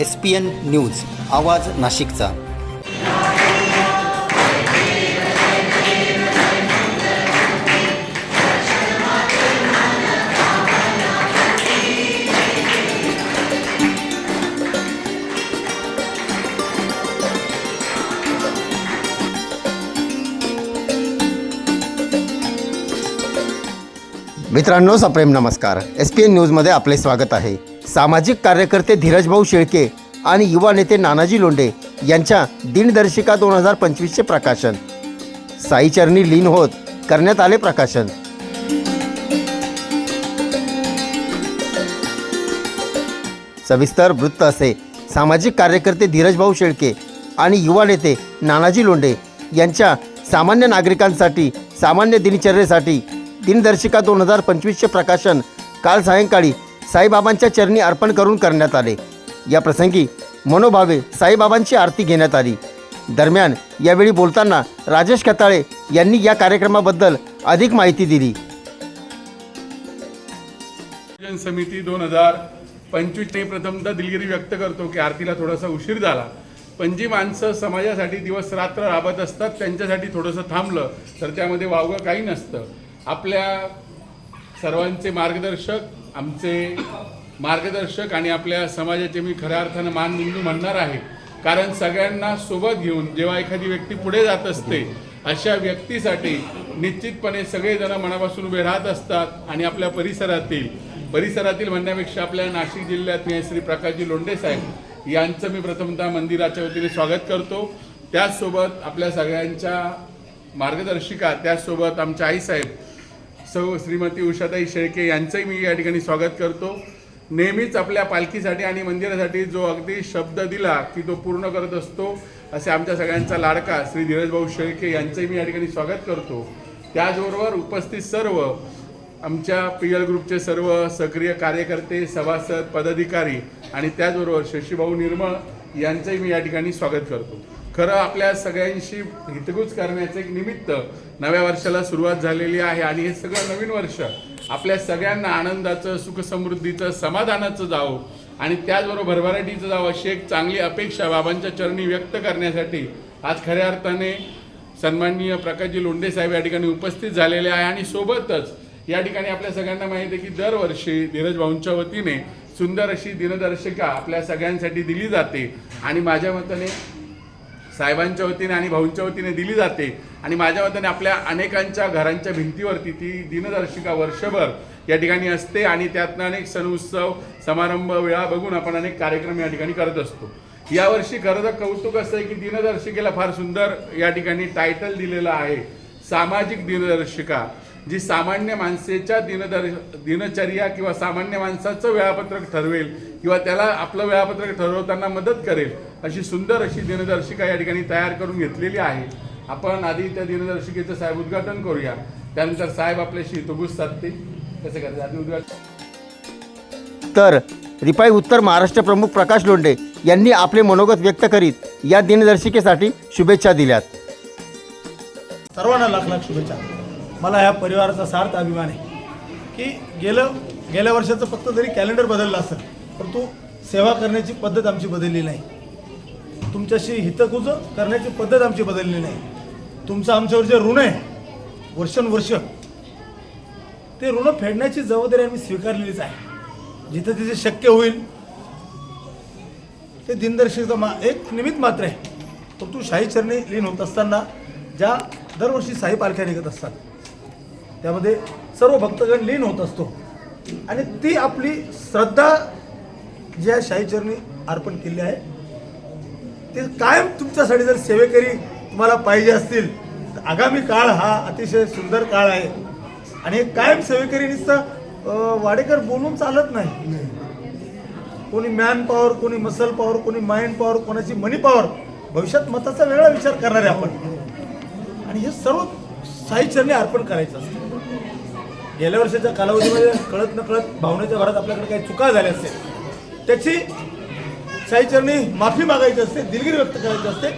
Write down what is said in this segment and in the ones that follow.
S P N news आवाज नाशिकचा. मित्रांनो सप्रेम नमस्कार. एस पी एन न्यूजमध्ये आपले स्वागत आहे. सामाजिक कार्यकर्ते धीरजभाऊ शेळके आणि युवा नेते नानाजी लोंढे यांच्या दिनदर्शिका दोन हजार पंचवीसचे प्रकाशन. साईचरणी लीन होत करण्यात आले प्रकाशन. सविस्तर वृत्त असे. सामाजिक कार्यकर्ते धीरजभाऊ शेळके आणि युवा नेते नानाजी लोंढे यांच्या सामान्य नागरिकांसाठी सामान्य दिनचर्येसाठी दिनदर्शिका दोन हजार पंचवीसचे प्रकाशन काल सायंकाळी साईबाबांच्या चरणी अर्पण करून करण्यात आले. या प्रसंगी मनोभावे साईबाबांची आरती घेण्यात आली. दरम्यान यावेळी बोलताना राजेश खताळे यांनी या कार्यक्रमाबद्दल अधिक माहिती दिली. समिती दोन हजार पंचवीस ते प्रथमतः दिलगिरी व्यक्त करतो की आरतीला थोडासा उशीर झाला. पण जी माणसं समाजासाठी दिवस रात्र राबत असतात त्यांच्यासाठी थोडंसं थांबलं तर त्यामध्ये वावगं काही नसतं. आपल्या सर्वांचे मार्गदर्शक आमचे मार्गदर्शक आणि आपल्या समाजाचे मी खऱ्या अर्थानं मानबिंदू म्हणणार आहे. कारण सगळ्यांना सोबत घेऊन जेव्हा एखादी व्यक्ती पुढे जात असते अशा व्यक्तीसाठी निश्चितपणे सगळेजण मनापासून उभे राहत असतात आणि आपल्या परिसरातील परिसरातील म्हणण्यापेक्षा आपल्या नाशिक जिल्ह्यात श्री प्रकाशजी लोंढे साहेब यांचं मी प्रथमतः मंदिराच्या वतीने स्वागत करतो. त्याचसोबत आपल्या सगळ्यांच्या मार्गदर्शिका त्याचसोबत आमच्या आईसाहेब सौ श्रीमती उषाताई शेळके यांचंही मी या ठिकाणी स्वागत करतो. नेहमीच आपल्या पालखीसाठी आणि मंदिरासाठी जो अगदी शब्द दिला की तो पूर्ण करत असतो असे आमच्या सगळ्यांचा लाडका श्री धीरजभाऊ शेळके यांचंही मी या ठिकाणी स्वागत करतो. त्याचबरोबर उपस्थित सर्व आमच्या पी एल ग्रुपचे सर्व सक्रिय कार्यकर्ते सभासद पदाधिकारी आणि त्याचबरोबर शशीभाऊ निर्मळ यांचंही मी या ठिकाणी स्वागत करतो. खरं आपल्या सगळ्यांशी हितगुज करण्याचं एक निमित्त नव्या वर्षाला सुरुवात झालेली आहे. आणि हे सगळं नवीन वर्ष आपल्या सगळ्यांना आनंदाचं सुखसमृद्धीचं समाधानाचं जावं. आणि त्याचबरोबर भरभराटीचं जावं अशी एक चांगली अपेक्षा बाबांच्या चरणी व्यक्त करण्यासाठी आज खऱ्या अर्थाने सन्माननीय प्रकाशजी लोंढे साहेब या ठिकाणी उपस्थित झालेले आहे. आणि सोबतच या ठिकाणी आपल्या सगळ्यांना माहिती आहे की दरवर्षी धीरज भाऊंच्या वतीने सुंदर अशी दिनदर्शिका आपल्या सगळ्यांसाठी दिली जाते. आणि माझ्या मताने साहेबांच्या वतीने आणि भाऊंच्या वतीने दिली जाते. आणि माझ्या वतीने आपल्या अनेकांच्या घरांच्या भिंतीवरती ती दिनदर्शिका वर्षभर या ठिकाणी असते आणि त्यातनं अनेक सण उत्सव समारंभ वेळा बघून आपण अनेक कार्यक्रम या ठिकाणी करत असतो. यावर्षी खरं तर कौतुक असं आहे की दिनदर्शिकेला फार सुंदर या ठिकाणी टायटल दिलेलं आहे. सामाजिक दिनदर्शिका. जी सामान्य माणसेच्या दिनदर दिनचर्या किंवा सामान्य माणसाचं वेळापत्रक ठरवेल किंवा त्याला आपलं वेळापत्रक ठरवताना मदत करेल अशी सुंदर अशी दिनदर्शिका या ठिकाणी तयार करून घेतलेली आहे. आपण आधी त्या दिनदर्शिकेचं साहेब उद्घाटन करूया. त्यानंतर साहेब आपल्याशी हितगुज साधते कसं करायचं आधी उद्घाटन तर रिपाई उत्तर महाराष्ट्र प्रमुख प्रकाश लोंढे यांनी आपले मनोगत व्यक्त करीत या दिनदर्शिकेसाठी शुभेच्छा दिल्यात. सर्वांना लाख लाख शुभेच्छा. मला ह्या परिवाराचा सार्थ अभिमान आहे. की गेलं गेल्या वर्षाचं फक्त जरी कॅलेंडर बदललं असेल परंतु सेवा करण्याची पद्धत आमची बदलली नाही. तुमच्याशी हितकुज करण्याची पद्धत आमची बदलली नाही. तुमचं आमच्यावर जे ऋण आहे वर्षानुवर्ष ते ऋण फेडण्याची जबाबदारी आम्ही स्वीकारलेलीच आहे. जिथं तिथे शक्य होईल ते दिनदर्शिकेचं मा एक निमित्त मात्र आहे. परंतु शाही चरणी लीन होत असताना ज्या दरवर्षी साई पालख्या निघत असतात त्यामध्ये सर्व भक्तगण लीन होत असतो. आणि ती आपली श्रद्धा ज्या शाहीचरणी अर्पण केली आहे ते कायम तुमच्यासाठी जर सेवेकरी तुम्हाला पाहिजे असतील तर आगामी काळ हा अतिशय सुंदर काळ आहे. आणि कायम सेवेकरी नुसतं वाडेकर बोलून चालत नाही. कोणी मॅन पॉवर कोणी मसल पॉवर कोणी माइंड पॉवर कोणाची मनी पॉवर भविष्यात मताचा वेगळा विचार करणार आहे आपण. आणि हे सर्व साहित्याने अर्पण करायचं असतं. गेल्या वर्षाच्या कालावधीमध्ये कळत न कळत भावनेच्या भरात आपल्याकडे काही चुका झाल्या असतील. त्याची साईचरणी माफी मागायची असते दिलगिरी व्यक्त करायची असते.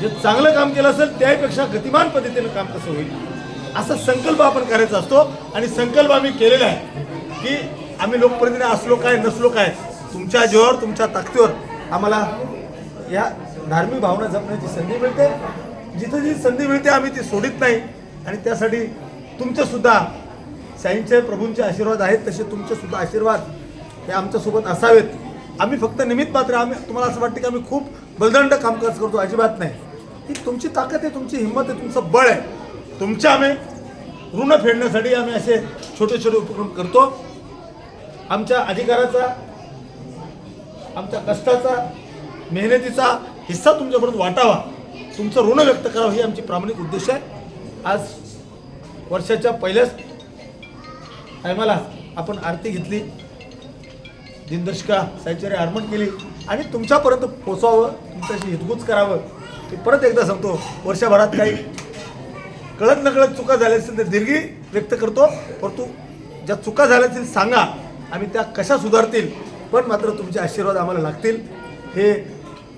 जे चांगलं काम केलं असेल त्याहीपेक्षा गतिमान पद्धतीनं काम कसं होईल? असा संकल्प आपण करायचा असतो. आणि संकल्प आम्ही केलेला आहे की आम्ही लोकप्रतिनिधी असलो काय नसलो काय तुमच्या जीवावर तुमच्या ताकदीवर आम्हाला या धार्मिक भावना जपण्याची संधी मिळते. जिथं जी संधी मिळते आम्ही ती सोडित नाही. आणि त्यासाठी तुमच्यासुद्धा साईंचे प्रभूंचे आशीर्वाद आहेत तसे तुमचेसुद्धा आशीर्वाद हे आमच्यासोबत असावेत. आम्ही फक्त निमित्त मात्र आम्ही तुम्हाला असं वाटतं की आम्ही खूप बलदंड कामकाज करतो अजिबात नाही. ही तुमची ताकद आहे तुमची हिंमत आहे तुमचं बळ आहे. तुमच्या आम्ही ऋण फेडण्यासाठी आम्ही असे छोटे छोटे उपक्रम करतो. आमच्या अधिकाराचा आमच्या कष्टाचा मेहनतीचा हिस्सा तुमच्यापर्यंत वाटावा. तुमचं ऋण व्यक्त करावं ही आमची प्रामाणिक उद्देश आहे. आज वर्षाच्या पहिल्याच टायमाला आपण आरती घेतली. दिनदर्शिका साहित्याने अर्पण केली. आणि तुमच्यापर्यंत पोचावं तुमच्याशी हितगुज करावं ते परत एकदा सांगतो वर्षभरात काही कळत नकळत चुका झाल्या असतील तर दीर्घी व्यक्त करतो. परंतु ज्या चुका झाल्या असतील सांगा. आम्ही त्या कशा सुधारतील? पण मात्र तुमचे आशीर्वाद आम्हाला लागतील. हे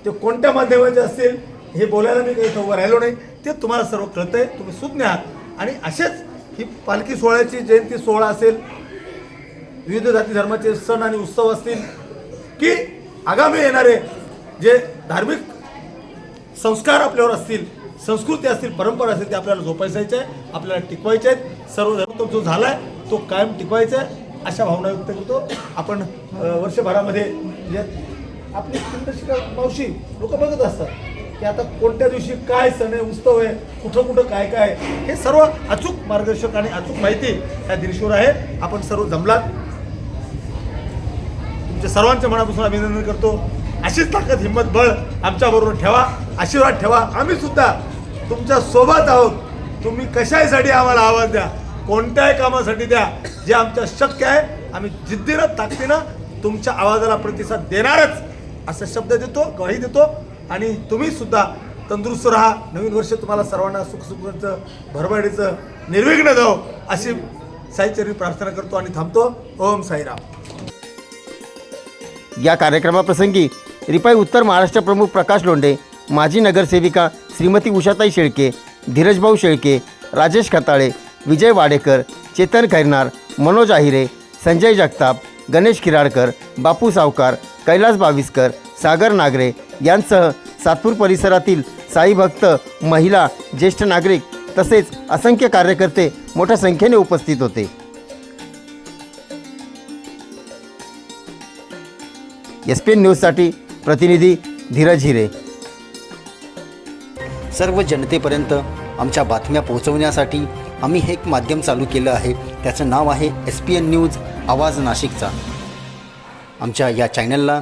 ते कोणत्या माध्यमाचे असतील हे बोलायला मी काही उभं राहिलो नाही. ते तुम्हाला सर्व कळतंय. तुम्ही सुज्ञ आहात. आणि असेच ही पालखी सोहळ्याची जयंती सोहळा असेल. विविध जाती धर्माचे सण आणि उत्सव असतील की आगामी येणारे जे धार्मिक संस्कार आपल्यावर असतील संस्कृती असतील परंपरा असतील ते आपल्याला जोपासायचे आहे आपल्याला टिकवायचे आहेत. सर्व धर्म जो झाला आहे तो कायम टिकवायचा आहे अशा भावना व्यक्त करतो. आपण वर्षभरामध्ये जे आपली मावशी लोक बघत असतात. की आता कोणत्या दिवशी काय सण आहे उत्सव आहे कुठं कुठं काय काय आहे, हे सर्व अचूक मार्गदर्शक आणि अचूक माहिती या दिनशीवर आहे. आपण सर्व जमलात. तुमच्या सर्वांच्या मनापासून अभिनंदन करतो. अशीच ताकद हिंमत बळ आमच्याबरोबर ठेवा आशीर्वाद ठेवा. आम्ही सुद्धा तुमच्यासोबत आहोत. तुम्ही कशासाठी आम्हाला आवाज द्या? कोणत्याही कामासाठी द्या. जे आमच्या शक्य आहे आम्ही जिद्दीनं ताकदीनं तुमच्या आवाजाला प्रतिसाद देणारच. असा शब्द देतो ग्वाही देतो. आणि तुम्ही सुद्धा तंदुरुस्त राहा. नवीन वर्ष तुम्हाला सर्वांना सुखसुखाचं भरभराटीचं निर्विघ्न जाओ अशी साईचरणी प्रार्थना करतो आणि थांबतो. ओम साईराम. या कार्यक्रमाप्रसंगी रिपाई उत्तर महाराष्ट्र प्रमुख प्रकाश लोंढे माजी नगरसेविका श्रीमती उषाताई शेळके धीरजभाऊ शेळके राजेश खताळे विजय वाडेकर चेतन खैरनार मनोज आहिरे संजय जगताप गणेश खिराडकर बापू सावकार कैलास बाविस्कर सागर नागरे यांसह सातपूर परिसरातील साई भक्त महिला ज्येष्ठ नागरिक तसेच असंख्य कार्यकर्ते मोठ्या संख्येने उपस्थित होते. एस पी एन न्यूजसाठी प्रतिनिधी धीरज हिरे. सर्व जनतेपर्यंत आमच्या बातम्या पोहोचवण्यासाठी आम्ही हे एक माध्यम चालू केलं आहे. त्याचं नाव आहे एस पी एन न्यूज आवाज नाशिकचा. आमच्या या चॅनलला